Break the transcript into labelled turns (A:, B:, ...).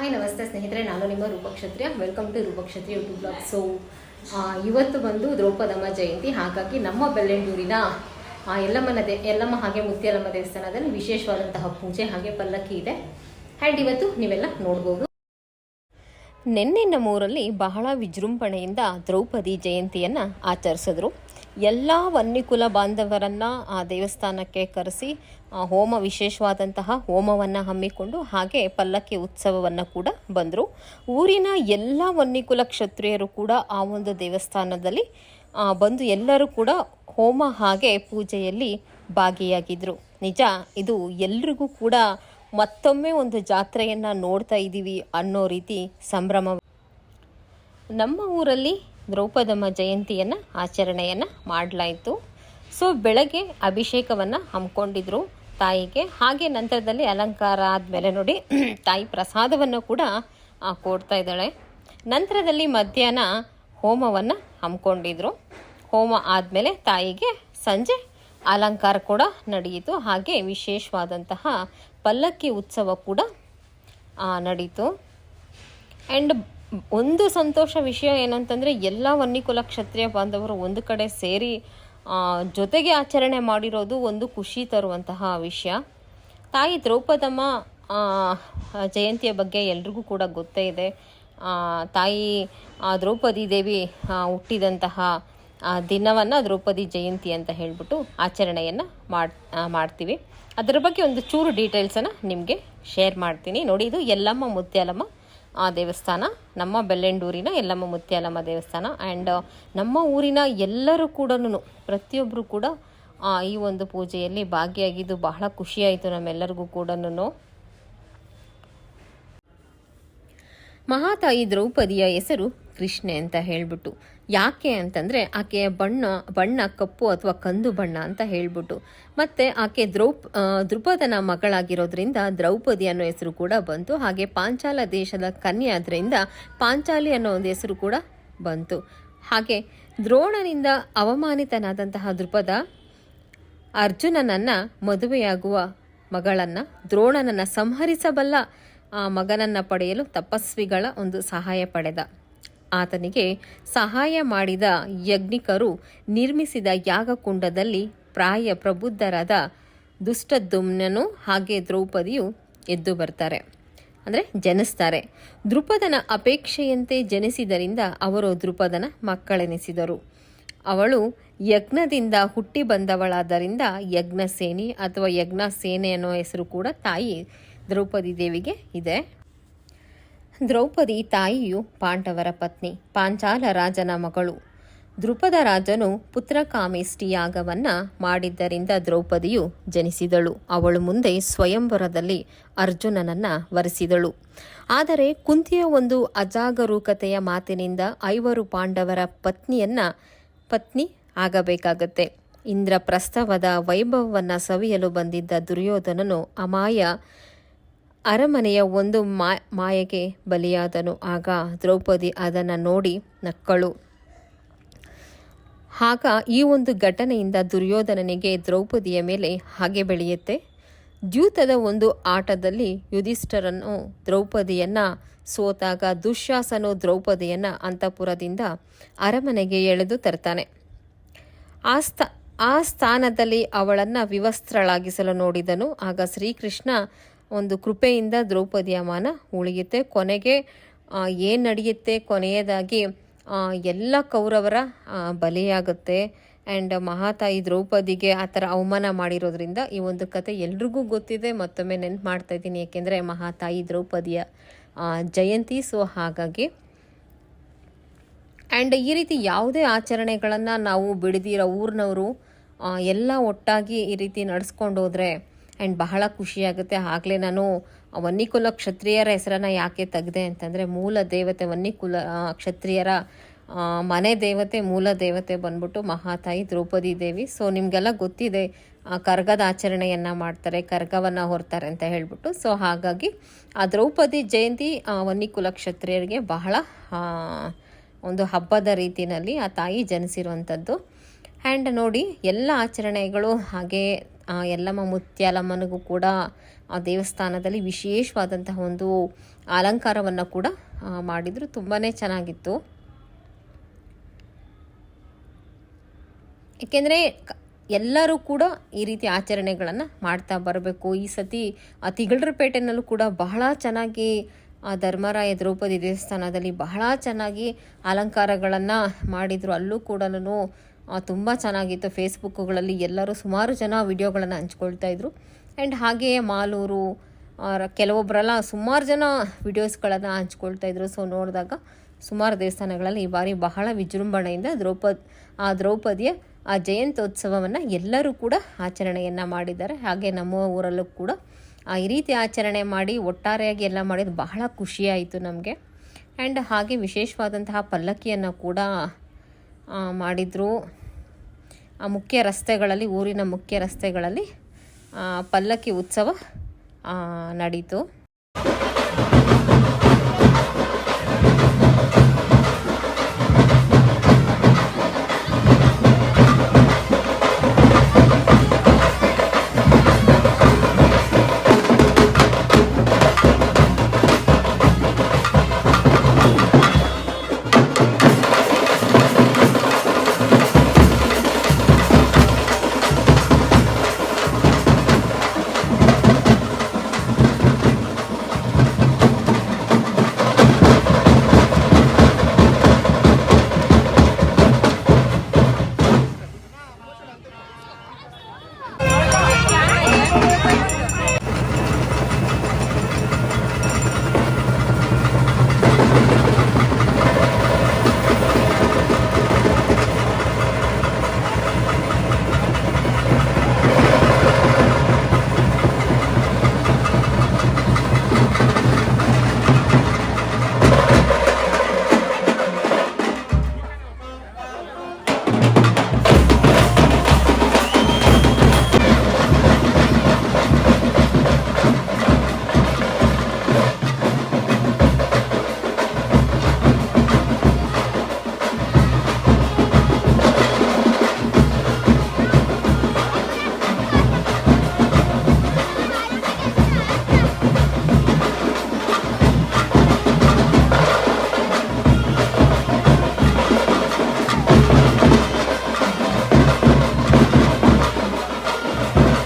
A: Hi, ನಮಸ್ತೆ ಸ್ನೇಹಿತರೆ, ನಾನು ನಿಮ್ಮ Rupakshatriya. Welcome to Rupakshatriya YouTube blog so ಇವತ್ತು ಬಂದು ದ್ರೌಪದಮ್ಮ ಜಯಂತಿ. ಹಾಗಾಗಿ ನಮ್ಮ ಬೆಳ್ಳೆಂಡೂರಿನ ಎಲ್ಲಮ್ಮನ ದೇ ಎಲ್ಲಮ್ಮ ಹಾಗೆ ಮುತ್ಯಾಲಮ್ಮ ದೇವಸ್ಥಾನದಲ್ಲಿ ವಿಶೇಷವಾದಂತಹ ಪೂಜೆ ಹಾಗೆ ಪಲ್ಲಕ್ಕಿ ಇದೆ. ಆ್ಯಂಡ್ ಇವತ್ತು ನೀವೆಲ್ಲ ನೋಡ್ಬೋದು. ನಿನ್ನೆ ನಮ್ಮೂರಲ್ಲಿ ಬಹಳ ವಿಜೃಂಭಣೆಯಿಂದ ದ್ರೌಪದಿ ಜಯಂತಿಯನ್ನು ಆಚರಿಸಿದ್ರು. ಎಲ್ಲ ವನ್ನಿಕುಲ ಬಾಂಧವರನ್ನು ಆ ದೇವಸ್ಥಾನಕ್ಕೆ ಕರೆಸಿ ಹೋಮ ವಿಶೇಷವಾದಂತಹ ಹೋಮವನ್ನು ಹಮ್ಮಿಕೊಂಡು ಹಾಗೆ ಪಲ್ಲಕ್ಕಿ ಉತ್ಸವವನ್ನು ಕೂಡ ಬಂದರು. ಊರಿನ ಎಲ್ಲ ವನ್ನಿಕುಲ ಕ್ಷತ್ರಿಯರು ಕೂಡ ಆ ಒಂದು ದೇವಸ್ಥಾನದಲ್ಲಿ ಬಂದು ಎಲ್ಲರೂ ಕೂಡ ಹೋಮ ಹಾಗೆ ಪೂಜೆಯಲ್ಲಿ ಭಾಗಿಯಾಗಿದ್ದರು ನಿಜ, ಇದು ಎಲ್ರಿಗೂ ಕೂಡ ಮತ್ತೊಮ್ಮೆ ಒಂದು ಜಾತ್ರೆಯನ್ನು ನೋಡ್ತಾ ಇದ್ದೀವಿ ಅನ್ನೋ ರೀತಿ ಸಂಭ್ರಮ. ನಮ್ಮ ಊರಲ್ಲಿ ದ್ರೌಪದಮ್ಮ ಜಯಂತಿಯನ್ನು ಆಚರಣೆಯನ್ನು ಮಾಡಲಾಯಿತು. ಸೊ ಬೆಳಗ್ಗೆ ಅಭಿಷೇಕವನ್ನು ಹಮ್ಮಿಕೊಂಡಿದ್ರು ತಾಯಿಗೆ. ಹಾಗೆ ನಂತರದಲ್ಲಿ ಅಲಂಕಾರ ಆದಮೇಲೆ ನೋಡಿ ತಾಯಿ ಪ್ರಸಾದವನ್ನು ಕೂಡ ಕೊಡ್ತಾ ಇದ್ದಾಳೆ. ನಂತರದಲ್ಲಿ ಮಧ್ಯಾಹ್ನ ಹೋಮವನ್ನು ಹಮ್ಮಿಕೊಂಡಿದ್ರು. ಹೋಮ ಆದಮೇಲೆ ತಾಯಿಗೆ ಸಂಜೆ ಅಲಂಕಾರ ಕೂಡ ನಡೆಯಿತು. ಹಾಗೆ ವಿಶೇಷವಾದಂತಹ ಪಲ್ಲಕ್ಕಿ ಉತ್ಸವ ಕೂಡ ನಡೀತು. ಆ್ಯಂಡ್ ಒಂದು ಸಂತೋಷ ವಿಷಯ ಏನಂತಂದರೆ ಎಲ್ಲ ವನ್ನಿಕುಲ ಕ್ಷತ್ರಿಯ ಬಾಂಧವರು ಒಂದು ಕಡೆ ಸೇರಿ ಜೊತೆಗೆ ಆಚರಣೆ ಮಾಡಿರೋದು ಒಂದು ಖುಷಿ ತರುವಂತಹ ವಿಷಯ. ತಾಯಿ ದ್ರೌಪದಮ್ಮ ಜಯಂತಿಯ ಬಗ್ಗೆ ಎಲ್ರಿಗೂ ಕೂಡ ಗೊತ್ತೇ ಇದೆ. ತಾಯಿ ದ್ರೌಪದಿ ದೇವಿ ಹುಟ್ಟಿದಂತಹ ದಿನವನ್ನು ದ್ರೌಪದಿ ಜಯಂತಿ ಅಂತ ಹೇಳಿಬಿಟ್ಟು ಆಚರಣೆಯನ್ನು ಮಾಡ್ ಮಾಡ್ತೀವಿ. ಅದರ ಬಗ್ಗೆ ಒಂದು ಚೂರು ಡೀಟೇಲ್ಸನ್ನು ನಿಮಗೆ ಶೇರ್ ಮಾಡ್ತೀನಿ. ನೋಡಿ, ಇದು ಎಲ್ಲಮ್ಮ ಮುತ್ಯಾಲಮ್ಮ ಆ ದೇವಸ್ಥಾನ, ನಮ್ಮ ಬೆಳ್ಳೆಂಡೂರಿನ ಯಲ್ಲಮ್ಮ ಮುತ್ಯಾಲಮ್ಮ ದೇವಸ್ಥಾನ ಆ್ಯಂಡ್ ನಮ್ಮ ಊರಿನ ಎಲ್ಲರೂ ಕೂಡ ಪ್ರತಿಯೊಬ್ಬರು ಕೂಡ ಈ ಒಂದು ಪೂಜೆಯಲ್ಲಿ ಭಾಗಿಯಾಗಿದ್ದು ಬಹಳ ಖುಷಿಯಾಯಿತು ನಮ್ಮೆಲ್ಲರಿಗೂ ಕೂಡ ಮಹಾತಾಯಿ ದ್ರೌಪದಿಯ ಹೆಸರು ಕೃಷ್ಣೆ ಅಂತ ಹೇಳ್ಬಿಟ್ಟು. ಯಾಕೆ ಅಂತಂದರೆ ಆಕೆಯ ಬಣ್ಣ ಬಣ್ಣ ಕಪ್ಪು ಅಥವಾ ಕಂದು ಬಣ್ಣ ಅಂತ ಹೇಳ್ಬಿಟ್ಟು. ಮತ್ತು ಆಕೆ ದ್ರೌಪ್ ದ್ರುಪದನ ಮಗಳಾಗಿರೋದ್ರಿಂದ ದ್ರೌಪದಿ ಅನ್ನೋ ಹೆಸರು ಕೂಡ ಬಂತು. ಹಾಗೆ ಪಾಂಚಾಲ ದೇಶದ ಕನ್ಯೆ ಪಾಂಚಾಲಿ ಅನ್ನೋ ಒಂದು ಹೆಸರು ಕೂಡ ಬಂತು. ಹಾಗೆ ದ್ರೋಣನಿಂದ ಅವಮಾನಿತನಾದಂತಹ ದೃಪದ ಅರ್ಜುನನನ್ನು ಮದುವೆಯಾಗುವ ಮಗಳನ್ನ, ದ್ರೋಣನನ್ನು ಸಂಹರಿಸಬಲ್ಲ ಆ ಮಗನನ್ನು ಪಡೆಯಲು ತಪಸ್ವಿಗಳ ಒಂದು ಸಹಾಯ ಪಡೆದ. ಆತನಿಗೆ ಸಹಾಯ ಮಾಡಿದ ಯಜ್ಞಿಕರು ನಿರ್ಮಿಸಿದ ಯಾಗಕುಂಡದಲ್ಲಿ ಪ್ರಾಯ ಪ್ರಬುದ್ಧರಾದ ದುಷ್ಟದುಮ್ನನು ಹಾಗೆ ದ್ರೌಪದಿಯು ಎದ್ದು ಬರ್ತಾರೆ. ಅಂದರೆ ಜನಿಸ್ತಾರೆ. ದೃಪದನ ಅಪೇಕ್ಷೆಯಂತೆ ಜನಿಸಿದರಿಂದ ಅವರು ದೃಪದನ ಮಕ್ಕಳೆನಿಸಿದರು. ಅವಳು ಯಜ್ಞದಿಂದ ಹುಟ್ಟಿ ಬಂದವಳಾದ್ದರಿಂದ ಯಜ್ಞಸೇನಿ ಅಥವಾ ಯಜ್ಞ ಸೇನೆ ಅನ್ನೋ ಹೆಸರು ಕೂಡ ತಾಯಿ ದ್ರೌಪದಿ ದೇವಿಗೆ ಇದೆ. ದ್ರೌಪದಿ ತಾಯಿಯು ಪಾಂಡವರ ಪತ್ನಿ, ಪಾಂಚಾಲ ರಾಜನ ಮಗಳು. ದೃಪದ ರಾಜನು ಪುತ್ರಕಾಮೇಷ್ಟಿ ಯಾಗವನ್ನ ಮಾಡಿದ್ದರಿಂದ ದ್ರೌಪದಿಯು ಜನಿಸಿದಳು. ಅವಳು ಮುಂದೆ ಸ್ವಯಂವರದಲ್ಲಿ ಅರ್ಜುನನನ್ನ ವರಿಸಿದಳು. ಆದರೆ ಕುಂತಿಯ ಒಂದು ಅಜಾಗರೂಕತೆಯ ಮಾತಿನಿಂದ ಐವರು ಪಾಂಡವರ ಪತ್ನಿಯನ್ನ ಪತ್ನಿ ಆಗಬೇಕಾಗತ್ತೆ. ಇಂದ್ರಪ್ರಸ್ಥವದ ವೈಭವವನ್ನು ಸವಿಯಲು ಬಂದಿದ್ದ ದುರ್ಯೋಧನನು ಅಮಾಯ ಅರಮನೆಯ ಒಂದು ಮಾಯೆಗೆ ಬಲಿಯಾದನು. ಆಗ ದ್ರೌಪದಿ ಅದನ್ನು ನೋಡಿ ನಕ್ಕಳು. ಆಗ ಈ ಒಂದು ಘಟನೆಯಿಂದ ದುರ್ಯೋಧನನಿಗೆ ದ್ರೌಪದಿಯ ಮೇಲೆ ಹಾಗೆ ಬೆಳೆಯುತ್ತೆ. ದ್ಯೂತದ ಒಂದು ಆಟದಲ್ಲಿ ಯುಧಿಷ್ಠರನ್ನು ದ್ರೌಪದಿಯನ್ನ ಸೋತಾಗ ದುಶ್ಯಾಸನು ದ್ರೌಪದಿಯನ್ನ ಅಂತಃಪುರದಿಂದ ಅರಮನೆಗೆ ಎಳೆದು ತರ್ತಾನೆ. ಆ ಸ್ಥ, ಆ ಸ್ಥಾನದಲ್ಲಿ ಅವಳನ್ನು ವಿವಸ್ತ್ರಳಾಗಿಸಲು ನೋಡಿದನು. ಆಗ ಶ್ರೀಕೃಷ್ಣ ಒಂದು ಕೃಪೆಯಿಂದ ದ್ರೌಪದಿಯ ಮಾನ ಉಳಿಯುತ್ತೆ. ಕೊನೆಗೆ ಏನು ನಡೆಯುತ್ತೆ? ಕೊನೆಯದಾಗಿ ಎಲ್ಲ ಕೌರವರ ಬಲಿಯಾಗುತ್ತೆ. ಆ್ಯಂಡ್ ಮಹಾತಾಯಿ ದ್ರೌಪದಿಗೆ ಆ ಥರ ಅವಮಾನ ಮಾಡಿರೋದ್ರಿಂದ ಈ ಒಂದು ಕತೆ ಎಲ್ರಿಗೂ ಗೊತ್ತಿದೆ. ಮತ್ತೊಮ್ಮೆ ನೆನ್ಪು ಮಾಡ್ತಾ ಇದ್ದೀನಿ. ಏಕೆಂದರೆ ಮಹಾತಾಯಿ ದ್ರೌಪದಿಯ ಜಯಂತಿ, ಸೊ ಹಾಗಾಗಿ. ಆ್ಯಂಡ್ ಈ ರೀತಿ ಯಾವುದೇ ಆಚರಣೆಗಳನ್ನು ನಾವು ಬಿಡದಿರೋ ಊರಿನವರು ಎಲ್ಲ ಒಟ್ಟಾಗಿ ಈ ರೀತಿ ನಡೆಸ್ಕೊಂಡು ಹೋದರೆ ಆ್ಯಂಡ್ ಬಹಳ ಖುಷಿಯಾಗುತ್ತೆ ಆಗಲೇ ನಾನು ವನ್ನಿಕುಲ ಕ್ಷತ್ರಿಯರ ಹೆಸರನ್ನು ಯಾಕೆ ತೆಗೆದೆ ಅಂತಂದರೆ, ಮೂಲ ದೇವತೆ ವನ್ನಿಕುಲ ಕ್ಷತ್ರಿಯರ ಮನೆ ದೇವತೆ, ಮೂಲ ದೇವತೆ ಬಂದ್ಬಿಟ್ಟು ಮಹಾತಾಯಿ ದ್ರೌಪದಿ ದೇವಿ. ಸೊ, ನಿಮಗೆಲ್ಲ ಗೊತ್ತಿದೆ ಕರ್ಗದ ಆಚರಣೆಯನ್ನು ಮಾಡ್ತಾರೆ, ಕರ್ಗವನ್ನು ಹೊರ್ತಾರೆ ಅಂತ ಹೇಳ್ಬಿಟ್ಟು. ಸೊ, ಹಾಗಾಗಿ ಆ ದ್ರೌಪದಿ ಜಯಂತಿ ವನ್ನಿಕುಲ ಕ್ಷತ್ರಿಯರಿಗೆ ಬಹಳ ಒಂದು ಹಬ್ಬದ ರೀತಿಯಲ್ಲಿ ಆ ತಾಯಿ ಜನಿಸಿರುವಂಥದ್ದು. ಆ್ಯಂಡ್ ನೋಡಿ, ಎಲ್ಲ ಆಚರಣೆಗಳು ಹಾಗೆ ಯಲ್ಲಮ್ಮ ಮುತ್ಯಾಲಮ್ಮನಿಗೂ ಕೂಡ ಆ ದೇವಸ್ಥಾನದಲ್ಲಿ ವಿಶೇಷವಾದಂತಹ ಒಂದು ಅಲಂಕಾರವನ್ನು ಕೂಡ ಮಾಡಿದರು ಮಾಡಿದ್ರು. ತುಂಬಾ ಚೆನ್ನಾಗಿತ್ತು. ಏಕೆಂದರೆ ಎಲ್ಲರೂ ಕೂಡ ಈ ರೀತಿ ಆಚರಣೆಗಳನ್ನು ಮಾಡ್ತಾ ಬರಬೇಕು. ಈ ಸತಿ ಆ ತಿಗಳರಪೇಟೆನಲ್ಲೂ ಕೂಡ ಬಹಳ ಚೆನ್ನಾಗಿ, ಆ, ಧರ್ಮರಾಯ ದ್ರೌಪದಿ ದೇವಸ್ಥಾನದಲ್ಲಿ ಬಹಳ ಚೆನ್ನಾಗಿ ಅಲಂಕಾರಗಳನ್ನು ಮಾಡಿದರು. ಅಲ್ಲೂ ಕೂಡ ತುಂಬ ಚೆನ್ನಾಗಿತ್ತು. ಫೇಸ್ಬುಕ್ಗಳಲ್ಲಿ ಎಲ್ಲರೂ ಸುಮಾರು ಜನ ವಿಡಿಯೋಗಳನ್ನು ಹಂಚ್ಕೊಳ್ತಾ ಇದ್ರು. ಆ್ಯಂಡ್ ಹಾಗೆಯೇ ಮಾಲೂರು ಕೆಲವೊಬ್ಬರೆಲ್ಲ ಸುಮಾರು ಜನ ವಿಡಿಯೋಸ್ಗಳನ್ನು ಹಂಚ್ಕೊಳ್ತಾ ಇದ್ರು. ಸೊ ನೋಡಿದಾಗ ಸುಮಾರು ದೇವಸ್ಥಾನಗಳಲ್ಲಿ ಈ ಬಾರಿ ಬಹಳ ವಿಜೃಂಭಣೆಯಿಂದ ದ್ರೌಪದ್ ಆ ದ್ರೌಪದಿಯ ಆ ಜಯಂತ್ಯೋತ್ಸವವನ್ನು ಎಲ್ಲರೂ ಕೂಡ ಆಚರಣೆಯನ್ನು ಮಾಡಿದ್ದಾರೆ. ಹಾಗೆ ನಮ್ಮ ಊರಲ್ಲೂ ಕೂಡ ಆ, ಈ ರೀತಿ ಆಚರಣೆ ಮಾಡಿ ಒಟ್ಟಾರೆಯಾಗಿ ಎಲ್ಲ ಮಾಡಿದ್ದು ಬಹಳ ಖುಷಿಯಾಯಿತು ನಮಗೆ. ಆ್ಯಂಡ್ ಹಾಗೆ ವಿಶೇಷವಾದಂತಹ ಪಲ್ಲಕ್ಕಿಯನ್ನು ಕೂಡ ಮಾಡಿದರು. ಆ ಮುಖ್ಯ ರಸ್ತೆಗಳಲ್ಲಿ ಊರಿನ ಮುಖ್ಯ ರಸ್ತೆಗಳಲ್ಲಿ ಪಲ್ಲಕ್ಕಿ ಉತ್ಸವ ನಡೀತು.